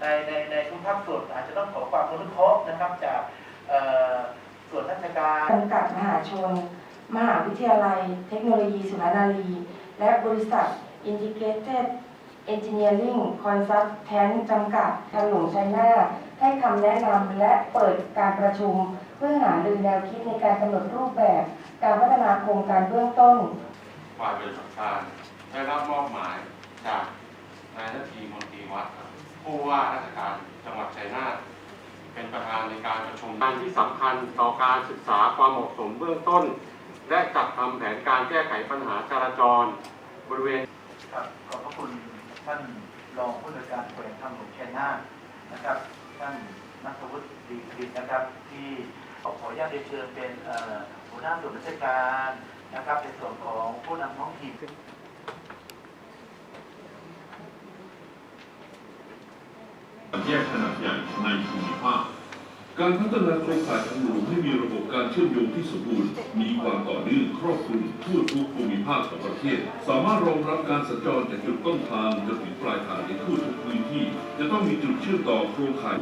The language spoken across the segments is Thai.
ในในในทุกภาคส่วนอาจจะต้องขอความอนุเคราะห์นะครับจากเอ่อส่วนราชการจำกัดมหาชน มหาวิทยาลัย เทคโนโลยีสุรนารี และบริษัท Integrated Engineering Consultant จำกัดทางหลวงชัยนาทให้คำแนะนำและเปิดการประชุม เพื่อหารือแนวคิดในการกำหนดรูปแบบ การพัฒนาโครงการเบื้องต้นฝ่ายบริษัทการได้รับมอบหมายจากนายนาทีมนตรีวัดครับ ผู้ว่าราชการจังหวัดชัยนาทเป็นประธานในการประชุมงานที่สำคัญต่อการศึกษาความเหมาะสมเบื้องต้น และจัดทำแผนการแก้ไขปัญหาจราจร บริเวณครับขอบพระคุณท่านรองผู้อำนวยการแขวงทางหลวงชัยนาทนะครับ ท่านนัทวุฒิดีคริตนะครับ ที่ขอขออนุญาตเรียนเชิญเป็นหัวหน้าส่วนราชการนะครับในส่วนของผู้นำท้องถิ่น แยกขนาดใหญ่ในภูมิภาค การพัฒนาโครงข่ายทางหลวงให้มีระบบการเชื่อมโยงที่สมบูรณ์ มีความต่อเนื่องครอบคลุมทั่วทุกภูมิภาคของประเทศ สามารถรองรับการสัญจรจากจุดต้นทางจนถึงปลายทางในทั่วทุกพื้นที่ จะต้องมีจุดเชื่อมต่อโครงข่าย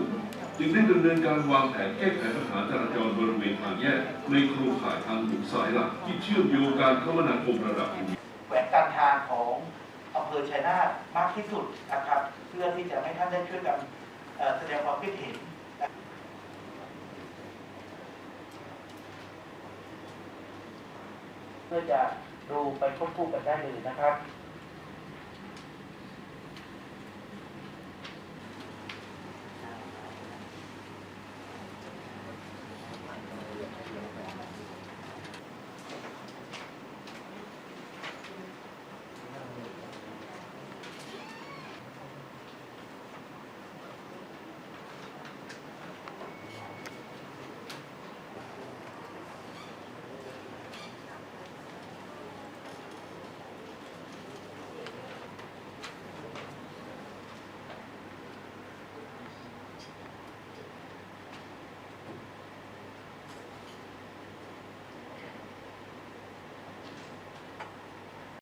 จึงได้ดำเนินการวางแผนแก้ไขปัญหาจราจรบริเวณทางแยก ในโครงข่ายทางหลวงสายหลักที่เชื่อมโยงการคมนาคมระดับภูมิแหวนการทางของ อำเภอชัยนาทมากที่สุดนะครับเพื่อที่จะให้ท่านได้ช่วยกันแสดงความคิดเห็นเพื่อจะดูไปควบคู่กันได้เลยนะครับ